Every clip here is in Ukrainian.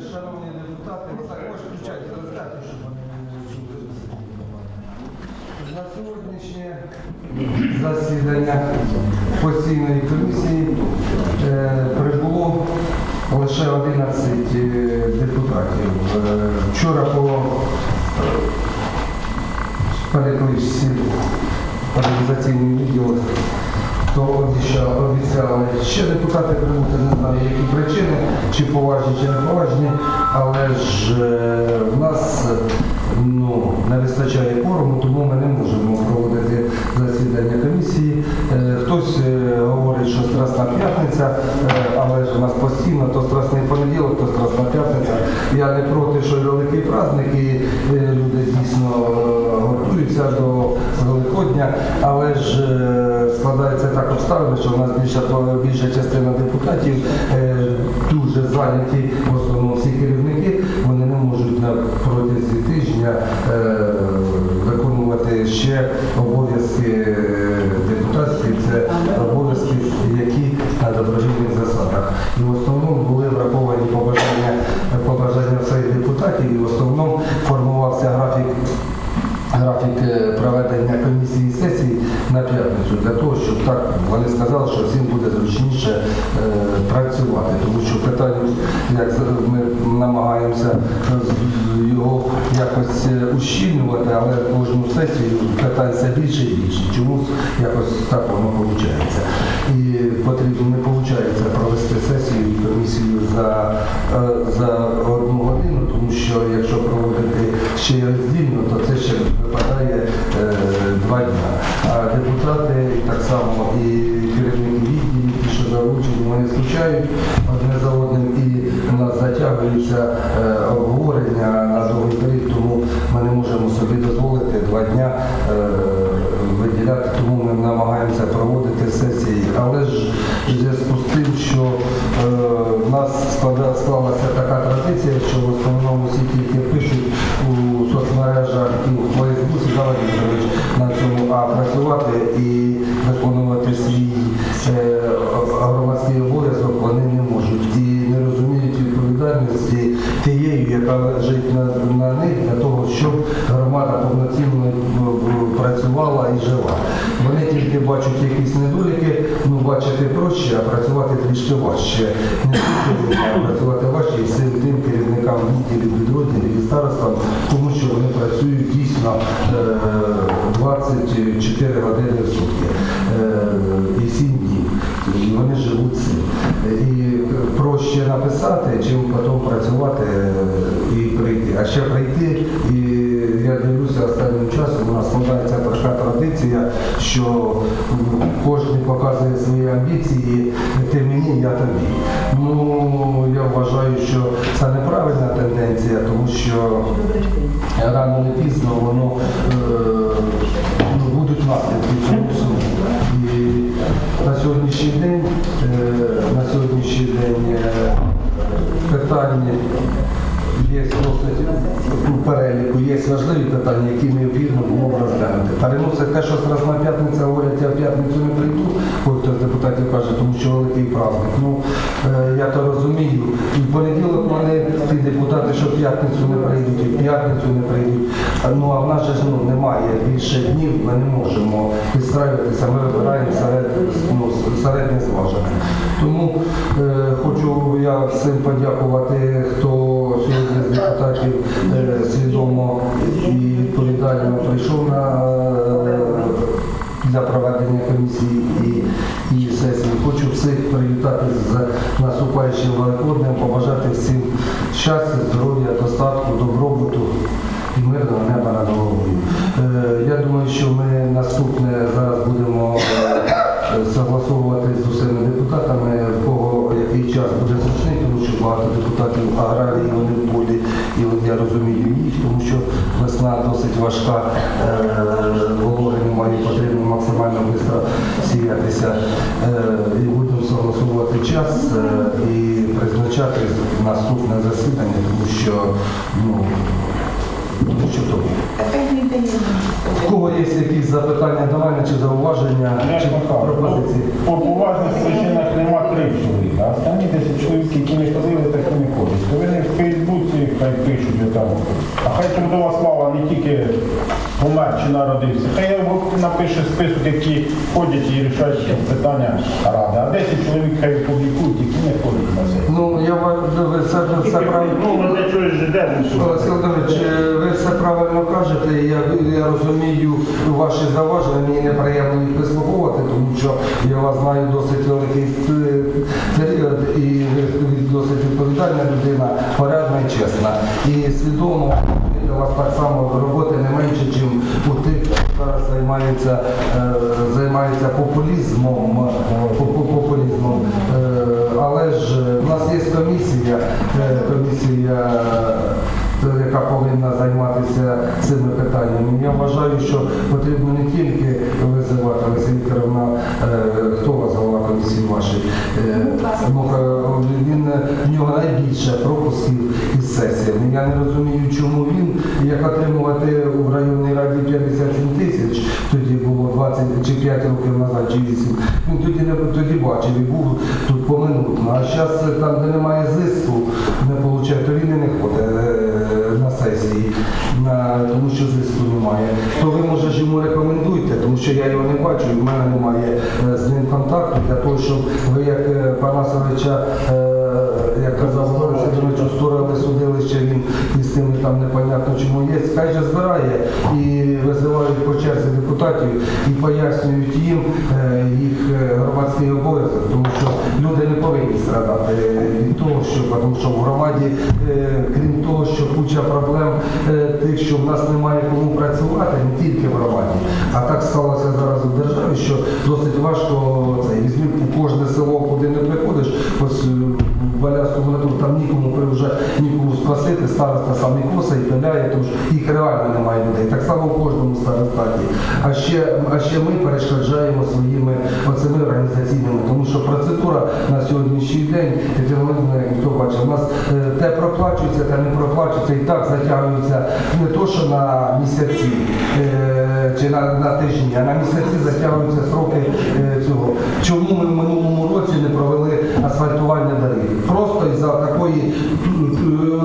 Шановні депутати, також включайте трансляцію, щоб вони чули. На сьогоднішнє засідання постійної комісії е, прибуло лише 11 е, депутатів. Е, Вчора по перекличці організаційний відділ, то обіцяли, обіцяли ще депутати прибути, не знаю, які причини, чи поважні, чи не поважні, але ж е, в нас ну, не вистачає форуму, тому ми не можемо проводити засідання комісії. Е, Хтось е, говорить, що Страсна п'ятниця, але ж у нас постійно то Страсний понеділок, то Страсна п'ятниця. Я не проти, що великий праздник, і люди дійсно готуються до Великодня, але ж складається так обставини, що у нас більша, більша частина депутатів е, дуже зайняті, в основному всі керівники, вони не можуть на протязі тижня е, виконувати ще обов'язки е, депутатські, це обов'язки, які на добровільних засадах. І в основному були враховані побажання, побажання всіх депутатів, і в основному на п'ятницю для того, щоб так вони сказали, що всім буде зручніше е, працювати, тому що питання, як ми намагаємося його якось е, ущільнювати, але кожну сесію питань все більше і більше. Чомусь якось так воно виходить. І потрібно в зв'язку з тим, що е, в нас склалася така традиція, що в основному всі тільки пишуть у соцмережах і у Фейсбуці, на цьому, а працювати і виконувати свій е, громадський обов'язок вони не можуть. І не розуміють відповідальності тієї, яка лежить на, повноцінно е, працювала і жила. Вони тільки бачать якісь недоліки, ну бачити проще, а працювати трішки важче. Не тільки працювати важче і всім тим керівникам відділів, підрозділів і старостам, тому що вони працюють дійсно е, 24 години в сутки е, і 7 днів. І вони живуть цим. І проще написати, чим потім працювати е, і прийти. А ще прийти, і така що кожен показує свої амбіції, ти мені, я тобі. Ну, я вважаю, що це неправильна тенденція, тому що рано не пізно воно е, ну, будуть наслідки цього всього. І на сьогоднішній день, е, на сьогоднішній день е, питання є у переліку, є важливі питання, які необхідно було розглянути. Переносить те, що Страсна п'ятниця говорять, я в п'ятницю не прийду, бо хтось депутатів каже, тому що великий праздник. Ну, е, я то розумію. І в понеділок вони, ті депутати, що в п'ятницю не прийдуть, і в п'ятницю не прийдуть. Ну, а в нас же ну, немає більше днів, ми не можемо підстраюватися, ми вибираємо серед, ну, середнє зважене. Тому е, хочу я всім подякувати, хто прийшов на е, для проведення комісії і, і сесії. Хочу всіх привітати з наступаючим Великоднем, побажати всім щастя, здоров'я, достатку, добробуту і мирного неба над головою. Е, я думаю, що ми наступне зараз будемо е, согласовувати з усіма депутатами, в кого який час буде зручний, тому що багато депутатів аграрії, вони в полі, і от я розумію весна досить важка, е, вологи немає, потрібно максимально швидко сіятися. Е, і будемо согласовувати час е, і призначати наступне засідання, тому що ну, тому що то. В кого є якісь запитання до мене чи зауваження, чи пропозиції? По поважних причинах нема три чоловіка. а останні 10 чоловік, які не ходили, так і не ходять. То вони в Фейсбуці хай пишуть там. А хай трудова слава не тільки помер чи народився. Хай напише список, які ходять і рішають питання ради. А 10 чоловік хай публікують, які не ходять на це. Ну, я ви все, все правильно. Ну, Олексій е, ви все правильно кажете. Я, я розумію ваші заваження, мені неприємно їх вислуховувати, тому що я вас знаю досить великий відповідальна людина, порядна і чесна. І свідомо у вас так само роботи не менше, ніж у тих, хто зараз займається, е, займається популізмом. по- по- популізмом. Е, Але ж в нас є комісія, е, комісія е, яка повинна займатися цими питаннями. Я вважаю, що потрібно не тільки визивати Олеся Вікторовна, е, хто у вас голова комісії вашої. Він в нього найбільше пропусків із сесії. Я не розумію, чому він, як отримувати в районній раді 57 тисяч, тоді було 20 чи 5 років назад, чи 8. Він тоді не тоді бачив і був тут поминутно. А зараз там, де немає зиску, не получає, то він і не ходить е, на сесії, на, тому що зиску немає. То ви може ж йому рекомендуйте, тому що я його не бачу, і в мене немає е, з ним контакту для того, щоб ви як е, Панасовича, е, як казав Володимир Федорович, устроїли судилище, він із тими там непонятно чому є. Хай же збирає і визивають по черзі депутатів і пояснюють їм е, їх громадський обов'язок, тому що люди не повинні страдати від того, що тому що в громаді, крім того, що куча проблем тих, що в нас немає кому працювати, не тільки в громаді, а так сталося зараз у державі, що досить важко це візьми у кожне село, куди не приходиш, ось е, в Балярському лету там нікому вже нікому спасити, староста сам і коса і пиляє, тому що їх реально немає людей. Так само в кожному старостаті. А ще, а ще ми перешкоджаємо своїми оцими організаційними, тому що процедура на сьогоднішній день, Володимирівна, як ніхто бачив, у нас е, те проплачується, те не проплачується, і так затягується не то, що на місяці е, чи на, на тижні, а на місяці затягуються сроки е, цього. Чому ми в минулому році не провели асфальтування доріг? Просто із-за такої,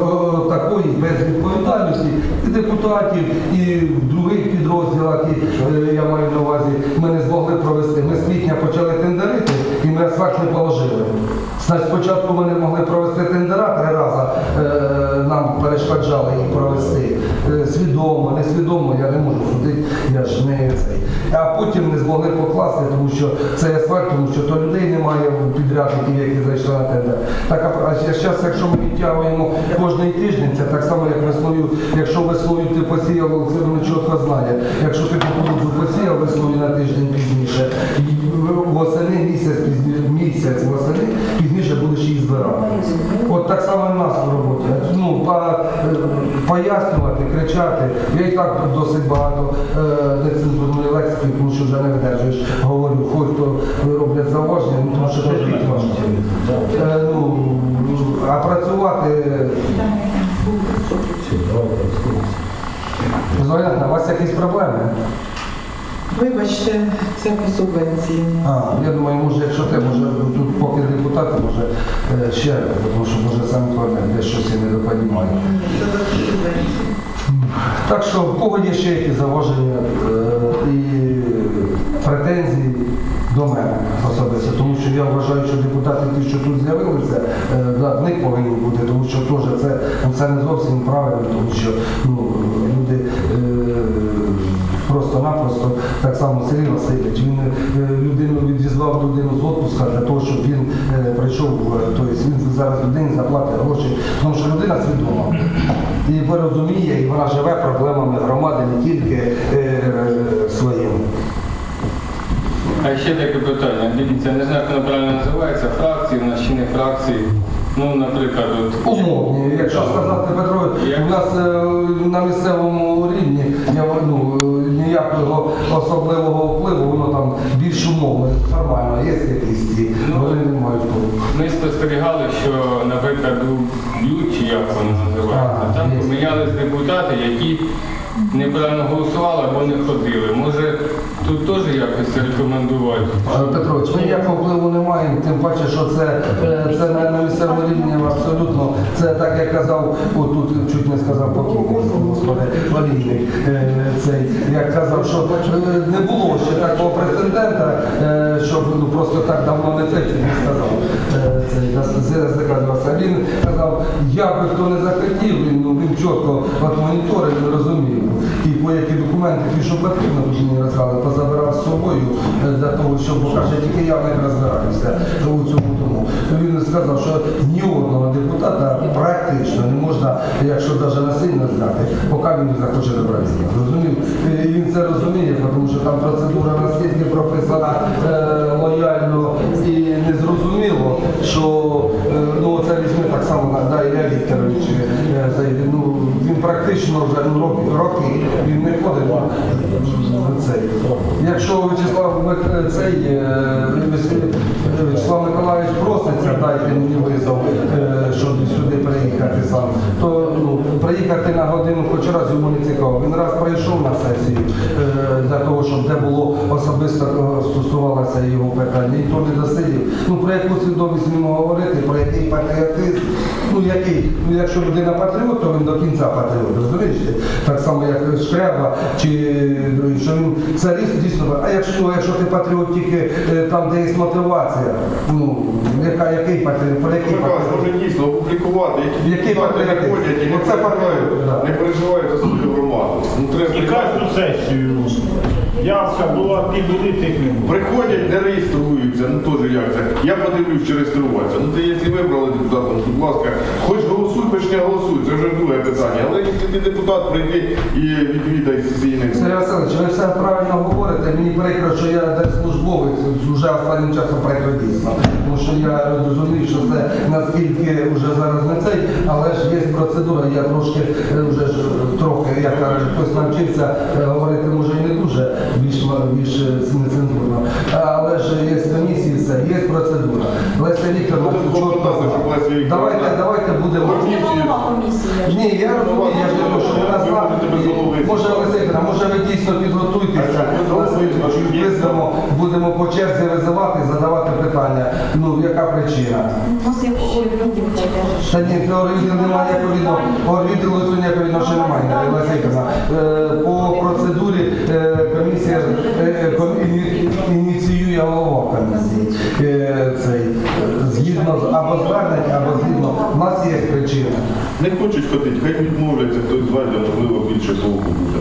е, такої безвідповідальності і депутатів, і в других підрозділах, і, е, я маю на увазі, ми не змогли провести. Ми з квітня почали тендерити і ми асфальт не положили. Значить, спочатку ми не могли провести тендера три рази, е, нам перешкоджали їх провести. Свідомо, несвідомо, я не можу судити, я ж не цей. А потім не змогли покласти, тому що цей асфальт, тому що то людей немає підрядників, які зайшли на тендер. Так, а зараз, якщо ми відтягуємо кожний тиждень, це так само, як весною, якщо весною ти посіяв, це воно чітко знає. Якщо ти кукурудзу посіяв весною на тиждень пізніше, восени місяць пізніше, місяць восени, пізніше будеш її збирати. От так само і нас в роботі. Ну, па- е, пояснювати, кричати. Я і так досить багато е, нецензурної лексики, тому що вже не видержуєш. Говорю, хоч хто роблять зауваження, ну, тому що терпіть важко. Е, ну, а працювати, Зоряна, у вас якісь проблеми? Вибачте, це по субвенції. А, я думаю, може, якщо ти, може, тут поки депутати, може е, ще, тому що може сам Климен десь щось і не субвенції. Так що в кого є ще якісь зауваження е, і претензії до мене особисто, тому що я вважаю, що депутати, ті, що тут з'явилися, е, в них повинні бути, тому що теж це, ну, це не зовсім правильно, тому що ну, е, просто-напросто так само Сергій Васильович, він е, людину відізвав людину з отпуска для того, щоб він е, прийшов, тобто він зараз людині заплатить гроші, тому що людина свідома. І розуміє, і вона живе проблемами громади не тільки е. А ще таке питання. Дивіться, не знаю, як воно правильно називається, фракції, в нас чи не фракції. Ну, наприклад, от Умовні, якщо сказати Петро, у нас на місцевому рівні я, ну, ніякого особливого впливу, воно там більш умовно, нормально, є якісь ті, вони не мають впливу. ми спостерігали, що, наприклад, у б'ють, чи як воно називається, А, там є. помінялись депутати, які неправильно голосували або не ходили. Може тут теж якось рекомендувати? Петрович, ніякого впливу не маємо, тим паче, що це, е, це на, місцевому рівні абсолютно. Це так як казав, отут чуть не сказав покійний, господи, Олійник, е, цей, як казав, що е, не було ще такого прецедента, щоб ну, просто так давно не це він сказав. Він казав, як би хто не захотів, він, ну, він чітко от він розумів. І по які документи, ті, що потрібно, мені розказали, позабирав з собою для того, щоб покаже, тільки я не розбираюся у цьому тому. То він сказав, що ні одного депутата практично не можна, якщо навіть насильно зняти, поки він не захоче добратися. Розумів? І він це розуміє, тому що там процедура настільки прописана е, лояльно і незрозуміло, що е, ну це візьми так само на да, Ілля Вікторович. е. Ну, він практично вже ну, роки, він не ходить в цей. Якщо Вячеслав цей е, Вячеслав Миколаївич проситься, дайте мені визов, е, щоб сюди приїхати сам, то ну, приїхати на годину хоч раз йому не цікаво. Він раз прийшов на сесію е, для того, щоб де було особисто е, стосувалося його питання, ніхто не досидів. Ну про яку свідомість ми говорити, про який патріотизм, ну який, ну якщо людина патріот, то він до кінця патріот, розумієш? Так само, як Шкреба, чи е, що він царіст дійсно. А якщо, якщо ти патріот тільки е, там, де є мотивація, ну яка, який патріот, про який патріот? може дійсно опублікувати, які Який патріотизм? ходять і Оце патріот, переживають, не переживають за свою громаду. Ну, треба І кожну сесію явка була не було. Приходять, не реєструються, ну теж як це. Я подивлюсь, чи реєструватися. Ну ти якщо вибрали депутатом, будь ласка, хоч голосуй, хоч не голосуй, це вже друге питання. Але якщо ти депутат, прийди і відвідай сесійний. Сергій Васильович, ви все правильно говорите. Мені прикро, що я держслужбовець вже останнім часом прикро. Тому що я розумію, що це наскільки вже зараз не цей, але ж є процедура. Я трошки е, вже ж трохи, як кажуть, хтось навчився е, говорити, може і не дуже більш більш е, нецензурно. Але ж є комісії, все, є процедура. Леся Вікторовна, Леся давайте, давайте будемо. Ні, я розумію, я ж не кажу, що ви нас Ви можете без. Може, може ви дійсно підготуйтеся, визнамо, будемо по черзі визивати, задавати питання. Ну, яка причина? Та ні, до відділу немає відношення. По ніякого відношення немає, Олексійовна. Е, По процедурі або звернень, або згідно. У нас є причина. Не хочуть ходити, хай відмовляться, хтось звайде, можливо, більше толку буде.